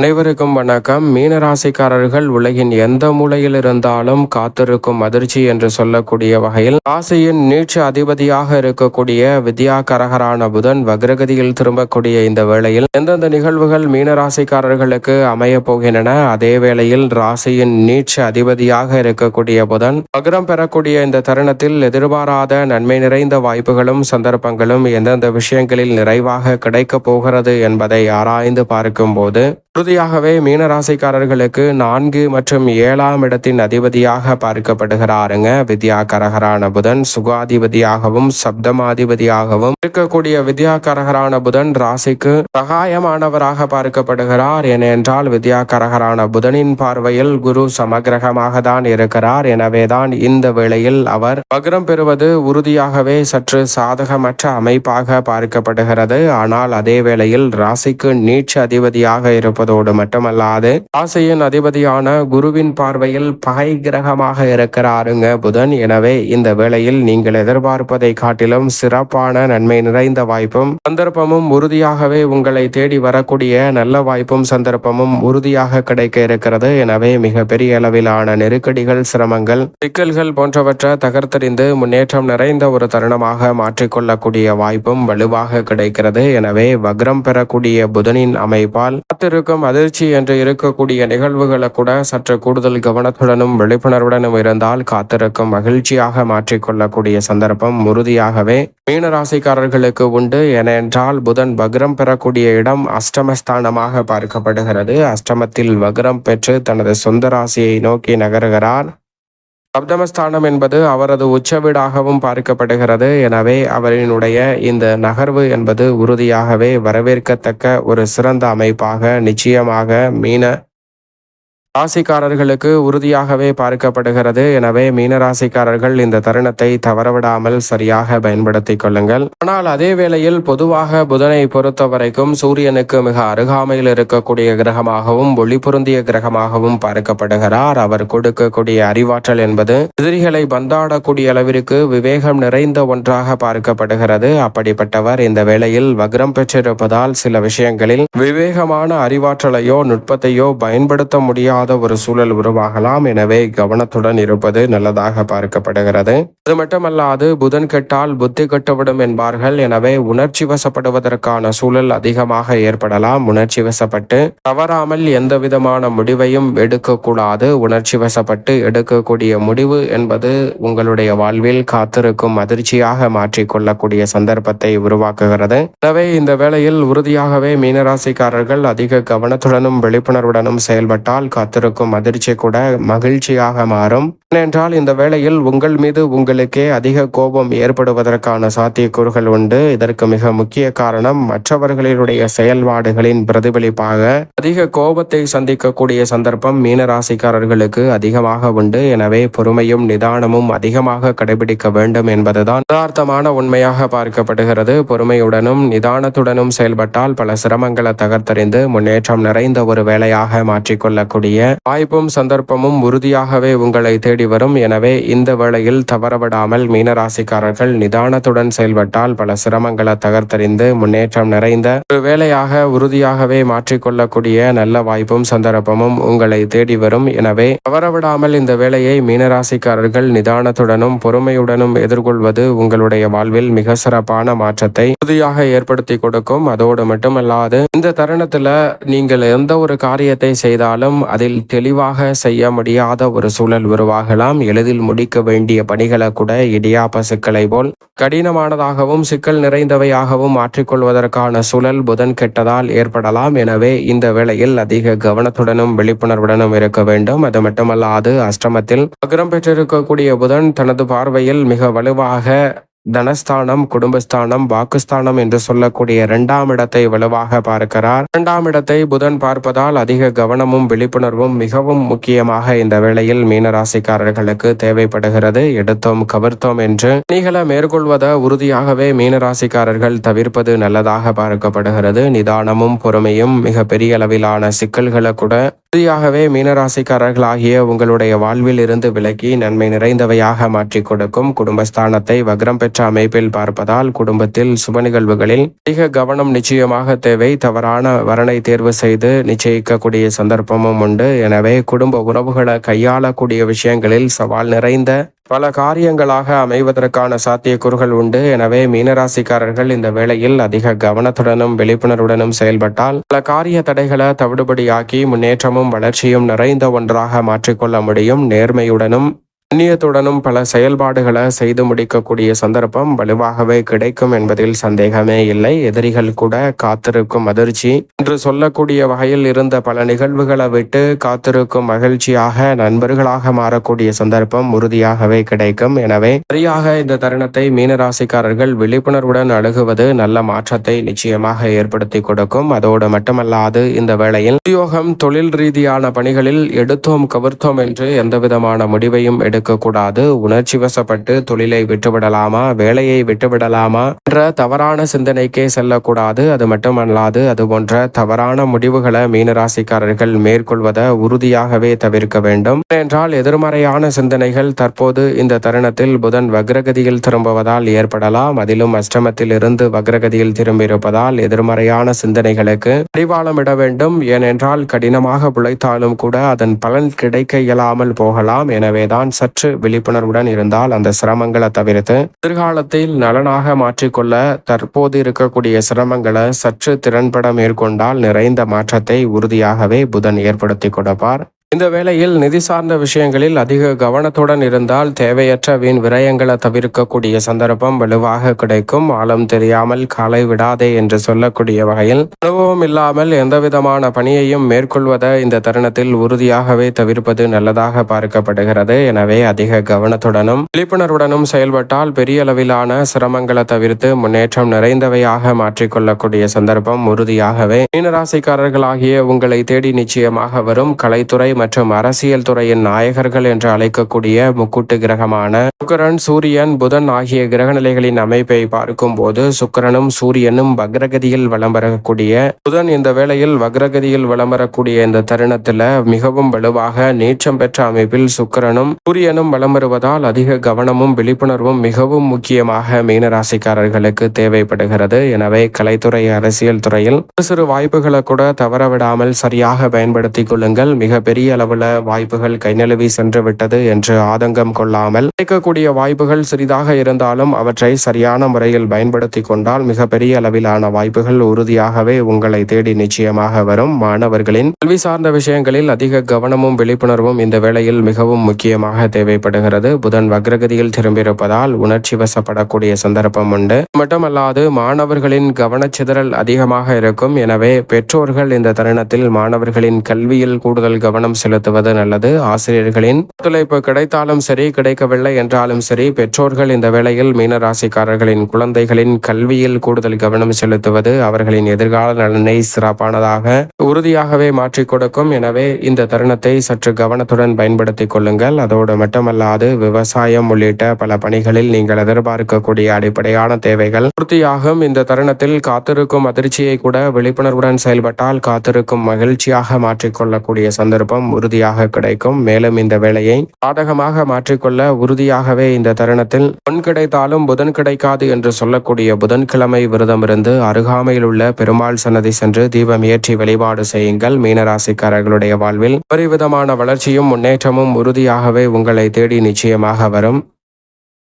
அனைவருக்கும் வணக்கம். மீனராசிக்காரர்கள் உலகின் எந்த மூலையில் இருந்தாலும் காத்திருக்கும் அதிர்ச்சி என்று சொல்லக்கூடிய வகையில் ராசியின் நீட்சி அதிபதியாக இருக்கக்கூடிய வித்யா கரகரான புதன் வக்ரகதியில் திரும்பக்கூடிய இந்த வேளையில் எந்தெந்த நிகழ்வுகள் மீனராசிக்காரர்களுக்கு அமைய போகின்றன? அதே வேளையில் ராசியின் நீட்சி அதிபதியாக இருக்கக்கூடிய புதன் வக்ரம் பெறக்கூடிய இந்த தருணத்தில் எதிர்பாராத நன்மை நிறைந்த வாய்ப்புகளும் சந்தர்ப்பங்களும் எந்தெந்த விஷயங்களில் நிறைவாக கிடைக்கப் போகிறது என்பதை ஆராய்ந்து பார்க்கும்போது உறுதியாகவே மீனராசிக்காரர்களுக்கு நான்கு மற்றும் ஏழாம் இடத்தின் அதிபதியாக பார்க்கப்படுகிறாருங்க. வித்யா கரகரான புதன் சுகாதிபதியாகவும் சப்தமாதிபதியாகவும் இருக்கக்கூடிய வித்யா கரகரான புதன் ராசிக்கு சகாயமானவராக பார்க்கப்படுகிறார். ஏனென்றால் வித்யா கரகரான புதனின் பார்வையில் குரு சமகிரகமாக தான் இருக்கிறார். எனவேதான் இந்த வேளையில் அவர் வக்ரம் பெறுவது உறுதியாகவே சற்று சாதகமற்ற அமைப்பாக பார்க்கப்படுகிறது. ஆனால் அதே வேளையில் ராசிக்கு நீட்சி அதிபதியாக இருப்பதோடு மட்டுமல்லாது ராசியின் அதிபதியான குருவின் பார்வையில் பகை கிரகமாக இருக்கிறாருங்க புதன். எனவே இந்த வேளையில் நீங்கள் எதிர்பார்ப்பதை காட்டிலும் சிறப்பான நன்மை நிறைந்த வாய்ப்பும் சந்தர்ப்பமும் உறுதியாகவே உங்களை தேடி வரக்கூடிய நல்ல வாய்ப்பும் சந்தர்ப்பமும் உறுதியாக கிடைக்க இருக்கிறது. எனவே மிக பெரிய அளவிலான நெருக்கடிகள் சிரமங்கள் சிக்கல்கள் போன்றவற்றை தகர்த்தறிந்து முன்னேற்றம் நிறைந்த ஒரு தருணமாக மாற்றிக்கொள்ளக்கூடிய வாய்ப்பும் வலுவாக கிடைக்கிறது. எனவே வக்ரம் பெறக்கூடிய புதனின் அமைப்பால் காத்திருக்கும் அதிர்ச்சி என்று இருக்கக்கூடிய நிகழ்வுகளை கூட சற்று கூடுதல் கவனத்துடனும் விழிப்புணர்வுடனும் இருந்தால் காத்திருக்கும் மகிழ்ச்சியாக மாற்றிக்கொள்ளக்கூடிய சந்தர்ப்பம் உறுதியாகவே மீனராசிக்காரர்களுக்கு உண்டு. ஏனென்றால் புதன் வக்ரம் பெறக்கூடிய இடம் அஷ்டமஸ்தானமாக பார்க்கப்படுகிறது. அஷ்டமத்தில் வக்ரம் பெற்று தனது சொந்த ராசியை நோக்கி நகருகிறார். சப்தமஸ்தானம் என்பது அவரது உச்ச வீடாகவும் பார்க்கப்படுகிறது. எனவே அவரினுடைய இந்த நகர்வு என்பது உறுதியாகவே வரவேற்கத்தக்க ஒரு சிறந்த அமைப்பாக நிச்சயமாக மீன ராசிக்காரர்களுக்கு உறுதியாகவே பார்க்கப்படுகிறது. எனவே மீனராசிக்காரர்கள் இந்த தருணத்தை தவறவிடாமல் சரியாக பயன்படுத்திக் கொள்ளுங்கள். ஆனால் அதே வேளையில் பொதுவாக புதனை பொறுத்த வரைக்கும் சூரியனுக்கு மிக அருகாமையில் இருக்கக்கூடிய கிரகமாகவும் ஒளி பொருந்திய கிரகமாகவும் பார்க்கப்படுகிறார். அவர் கொடுக்கக்கூடிய அறிவாற்றல் என்பது எதிரிகளை பந்தாடக்கூடிய அளவிற்கு விவேகம் நிறைந்த ஒன்றாக பார்க்கப்படுகிறது. அப்படிப்பட்டவர் இந்த வேளையில் வக்ரம் பெற்றிருப்பதால் சில விஷயங்களில் விவேகமான அறிவாற்றலையோ நுட்பத்தையோ பயன்படுத்த முடியாத. ஒரு சூழல் உருவாகலாம். எனவே கவனத்துடன் இருப்பது நல்லதாக பார்க்கப்படுகிறது. அது மட்டுமல்லாது புதன் கெட்டால் புத்தி கெட்டுவிடும் என்பார்கள். எனவே உணர்ச்சி வசப்படுவதற்கான சூழல் அதிகமாக ஏற்படலாம். உணர்ச்சி வசப்பட்டு தவறாமல் எந்த விதமான முடிவையும் எடுக்கக்கூடாது. உணர்ச்சி வசப்பட்டு எடுக்கக்கூடிய முடிவு என்பது உங்களுடைய வாழ்வில் காத்திருக்கும் அதிர்ச்சியாக மாற்றிக்கொள்ளக்கூடிய சந்தர்ப்பத்தை உருவாக்குகிறது. எனவே இந்த வேளையில் உறுதியாகவே மீனராசிக்காரர்கள் அதிக கவனத்துடனும் விழிப்புணர்வுடனும் செயல்பட்டால் காத்திருக்கும் அதிர்ச்சி கூட மகிழ்ச்சியாக மாறும். ஏனென்றால் இந்த வேளையில் உங்கள் மீது உங்களுக்கே அதிக கோபம் ஏற்படுவதற்கான சாத்தியக்கூறுகள் உண்டு. இதற்கு மிக முக்கிய காரணம் மற்றவர்களுடைய செயல்பாடுகளின் பிரதிபலிப்பாக அதிக கோபத்தை சந்திக்கக்கூடிய சந்தர்ப்பம் மீனராசிக்காரர்களுக்கு அதிகமாக உண்டு. எனவே பொறுமையும் நிதானமும் அதிகமாக கடைபிடிக்க வேண்டும் என்பதுதான் யதார்த்தமான உண்மையாக பார்க்கப்படுகிறது. பொறுமையுடனும் நிதானத்துடனும் செயல்பட்டால் பல சிரமங்களை தகர்த்தறிந்து முன்னேற்றம் நிறைந்த ஒரு வேலையாக மாற்றிக்கொள்ளக்கூடிய வாய்ப்பும் சந்தர்ப்பமும் உறுதியாகவே உங்களை தேடி வரும். எனவே இந்த வேளையில் தவறவிடாமல் மீனராசிக்காரர்கள் நிதானத்துடன் செயல்பட்டால் பல சிரமங்களை தகர்த்தறிந்து முன்னேற்றம் நிறைந்த ஒரு வேலையாக உறுதியாகவே மாற்றிக்கொள்ளக்கூடிய நல்ல வாய்ப்பும் சந்தர்ப்பமும் உங்களை தேடி வரும். எனவே தவறவிடாமல் இந்த வேலையை மீனராசிக்காரர்கள் நிதானத்துடனும் பொறுமையுடனும் எதிர்கொள்வது உங்களுடைய வாழ்வில் மிக சிறப்பான மாற்றத்தை உறுதியாக ஏற்படுத்தி கொடுக்கும். அதோடு மட்டுமல்லாது இந்த தருணத்துல நீங்கள் எந்த ஒரு காரியத்தை செய்தாலும் அதில் தெளிவாக செய்ய முடியாத ஒரு சூழல் ஆகலாம். எளிதில் முடிக்க வேண்டிய பணிகளை கூட இடியாப்ப சிக்கலை போல் கடினமானதாகவும் சிக்கல் நிறைந்தவையாகவும் மாற்றிக்கொள்வதற்கான சூழல் புதன் கெட்டதால் ஏற்படலாம். எனவே இந்த வேளையில் அதிக கவனத்துடனும் விழிப்புணர்வுடனும் இருக்க வேண்டும். அது மட்டுமல்லாது அஷ்டமத்தில் அக்ரம் பெற்றிருக்கக்கூடிய புதன் தனது பார்வையில் மிக வலுவாக தனஸ்தானம் குடும்பஸ்தானம் வாக்குஸ்தானம் என்று சொல்லக்கூடிய இரண்டாம் இடத்தை வலுவாக பார்க்கிறார். இரண்டாம் இடத்தை புதன் பார்ப்பதால் அதிக கவனமும் விழிப்புணர்வும் மிகவும் முக்கியமாக இந்த வேளையில் மீனராசிக்காரர்களுக்கு தேவைப்படுகிறது. எடுத்தோம் கவர்த்தோம் என்று பணிகளை மேற்கொள்வதை உறுதியாகவே மீனராசிக்காரர்கள் தவிர்ப்பது நல்லதாக பார்க்கப்படுகிறது. நிதானமும் பொறுமையும் மிக பெரிய அளவிலான சிக்கல்களை கூட இறுதியாகவே மீனராசிக்காரர்களாகிய உங்களுடைய வாழ்வில் இருந்து விலகி நன்மை நிறைந்தவையாக மாற்றிக் கொடுக்கும் குடும்பஸ்தானத்தை வக்ரம் பெற்ற அமைப்பில் பார்ப்பதால் குடும்பத்தில் சுப நிகழ்வுகளில் அதிக கவனம் நிச்சயமாக தேவை. தவறான வரனை தேர்வு செய்து நிச்சயிக்கக்கூடிய சந்தர்ப்பமும் உண்டு. எனவே குடும்ப உறவுகளை கையாளக்கூடிய விஷயங்களில் சவால் நிறைந்த பல காரியங்களாக அமைவதற்கான சாத்தியக்கூறுகள் உண்டு. எனவே மீனராசிக்காரர்கள் இந்த வேளையில் அதிக கவனத்துடனும் விழிப்புணர்வுடனும் செயல்பட்டால் பல காரிய தடைகளை தவிடுபடியாக்கி முன்னேற்றமும் வளர்ச்சியும் நிறைந்த ஒன்றாக மாற்றிக்கொள்ள முடியும். நேர்மையுடனும் புண்ணியத்துடனும் பல செயல்பாடுகளை செய்து முடிக்கக்கூடிய சந்தர்ப்பம் வலுவாகவே கிடைக்கும் என்பதில் சந்தேகமே இல்லை. எதிரிகள் கூட காத்திருக்கும் அதிர்ச்சி. என்று சொல்லக்கூடிய வகையில் இருந்த பல நிகழ்வுகளை விட்டு காத்திருக்கும் மகிழ்ச்சியாக நண்பர்களாக மாறக்கூடிய சந்தர்ப்பம் உறுதியாகவே கிடைக்கும். எனவே சரியாக இந்த தருணத்தை மீனராசிக்காரர்கள் விழிப்புணர்வுடன் அணுகுவது நல்ல மாற்றத்தை நிச்சயமாக ஏற்படுத்தி கொடுக்கும். அதோடு மட்டுமல்லாது இந்த வேளையில் உத்தியோகம் தொழில் ரீதியான பணிகளில் எடுத்தோம் கவிர்த்தோம் என்று எந்தவிதமான முடிவையும் இருக்கக்கூடாது உணர்ச்சி வசப்பட்டு தொழிலை விட்டுவிடலாமா? வேலையை விட்டுவிடலாமா? என்ற தவறான சிந்தனைக்கே செல்லக்கூடாது. அது மட்டுமல்லாது அது போன்ற தவறான முடிவுகளை மீனராசிக்காரர்கள் மேற்கொள்வதை உறுதியாகவே தவிர்க்க வேண்டும். என்றால் எதிர்மறையான சிந்தனைகள் தற்போது இந்த தருணத்தில் புதன் வக்ரகதியில் திரும்புவதால் ஏற்படலாம். அதிலும் அஷ்டமத்தில் இருந்து வக்ரகதியில் திரும்பியிருப்பதால் எதிர்மறையான சிந்தனைகளுக்கு அறிவாளமிட வேண்டும். ஏனென்றால் கடினமாக உழைத்தாலும் கூட அதன் பலன் கிடைக்க இயலாமல் போகலாம். எனவேதான் சற்று விழிப்புணர்வுடன் இருந்தால் அந்த சிரமங்களை தவிர்த்து எதிர்காலத்தில் நலனாக மாற்றிக்கொள்ள தற்போது இருக்கக்கூடிய சிரமங்களை சற்று திறன்பட மேற்கொண்டால் நிறைந்த மாற்றத்தை உறுதியாகவே புதன் ஏற்படுத்தி கொடுப்பார். இந்த வேளையில் நிதி சார்ந்த விஷயங்களில் அதிக கவனத்துடன் இருந்தால் தேவையற்ற வீண் விரயங்களை தவிர்க்கக்கூடிய சந்தர்ப்பம் வலுவாக கிடைக்கும். ஆழம் தெரியாமல் காலை விடாதே என்று சொல்லக்கூடிய வகையில் அனுபவம் இல்லாமல் எந்தவிதமான பணியையும் மேற்கொள்வதை இந்த தருணத்தில் உறுதியாகவே தவிர்ப்பது நல்லதாக பார்க்கப்படுகிறது. எனவே அதிக கவனத்துடனும் விழிப்புணர்வுடனும் செயல்பட்டால் பெரிய அளவிலான சிரமங்களை தவிர்த்து முன்னேற்றம் நிறைந்தவையாக மாற்றிக்கொள்ளக்கூடிய சந்தர்ப்பம் உறுதியாகவே மீனராசிக்காரர்களாகிய உங்களை தேடி நிச்சயமாக வரும். கலைத்துறை மற்றும் அரசியல் துறையின் நாயகர்கள் என்று அழைக்கக்கூடிய முக்கூட்டு கிரகமான சுக்கரன் சூரியன் புதன் ஆகிய கிரகநிலைகளின் அமைப்பை பார்க்கும் போது சுக்கரனும் சூரியனும் வக்ரகதியில் வலம் வரக்கூடிய புதன் இந்த வேளையில் வக்ரகதியில் வலம் வரக்கூடிய இந்த தருணத்துல மிகவும் வலுவாக நீச்சம் பெற்ற அமைப்பில் சுக்கரனும் சூரியனும் வலம் வருவதால் அதிக கவனமும் விழிப்புணர்வும் மிகவும் முக்கியமாக மீனராசிக்காரர்களுக்கு தேவைப்படுகிறது. எனவே கலைத்துறை அரசியல் துறையில் சிறு சிறு வாய்ப்புகளை கூட தவறவிடாமல் சரியாக பயன்படுத்திக் கொள்ளுங்கள். மிகப்பெரிய பெரிய அளவில் வாய்ப்புகள் கைநழுவி சென்று விட்டது என்று ஆதங்கம் கொள்ளாமல் கிடைக்கக்கூடிய வாய்ப்புகள் சிறிதாக இருந்தாலும் அவற்றை சரியான முறையில் பயன்படுத்தி கொண்டால் மிகப்பெரிய அளவிலான வாய்ப்புகள் உறுதியாகவே உங்களை தேடி நிச்சயமாக வரும். மாணவர்களின் கல்வி சார்ந்த விஷயங்களில் அதிக கவனமும் விழிப்புணர்வும் இந்த வேளையில் மிகவும் முக்கியமாக தேவைப்படுகிறது. புதன் வக்ரகதியில் திரும்பியிருப்பதால் உணர்ச்சி வசப்படக்கூடிய சந்தர்ப்பம் உண்டு. மட்டுமல்லாது மாணவர்களின் கவனச்சிதறல் அதிகமாக இருக்கும். எனவே பெற்றோர்கள் இந்த தருணத்தில் மாணவர்களின் கல்வியில் கூடுதல் கவனம் செலுத்துவது நல்லது. ஆசிரியர்களின் ஒத்துழைப்பு கிடைத்தாலும் சரி கிடைக்கவில்லை என்றாலும் சரி பெற்றோர்கள் இந்த வேளையில் மீனராசிக்காரர்களின் குழந்தைகளின் கல்வியில் கூடுதல் கவனம் செலுத்துவது அவர்களின் எதிர்கால நலனை சிறப்பானதாக உறுதியாகவே மாற்றிக் கொடுக்கும். எனவே இந்த தருணத்தை சற்று கவனத்துடன் பயன்படுத்திக் கொள்ளுங்கள். அதோடு மட்டுமல்லாது விவசாயம் உள்ளிட்ட பல பணிகளில் நீங்கள் எதிர்பார்க்கக்கூடிய அடிப்படையான தேவைகள் பூர்த்தியாகும். இந்த தருணத்தில் காத்திருக்கும் அதிர்ச்சியை கூட விழிப்புணர்வுடன் செயல்பட்டால் காத்திருக்கும் மகிழ்ச்சியாக மாற்றிக்கொள்ளக்கூடிய சந்தர்ப்பம் உறுதியாக கிடைக்கும். மேலும் இந்த வேலையை சாதகமாக மாற்றிக்கொள்ள உறுதியாகவே இந்த தருணத்தில் பொன் கிடைத்தாலும் புதன் கிடைக்காது என்று சொல்லக்கூடிய புதன்கிழமை விரதமிருந்து அருகாமையில் உள்ள பெருமாள் சன்னதி சென்று தீபம் ஏற்றி வழிபாடு செய்யுங்கள். மீனராசிக்காரர்களுடைய வாழ்வில் பரிவிதமான வளர்ச்சியும் முன்னேற்றமும் உறுதியாகவே உங்களை தேடி நிச்சயமாக வரும்.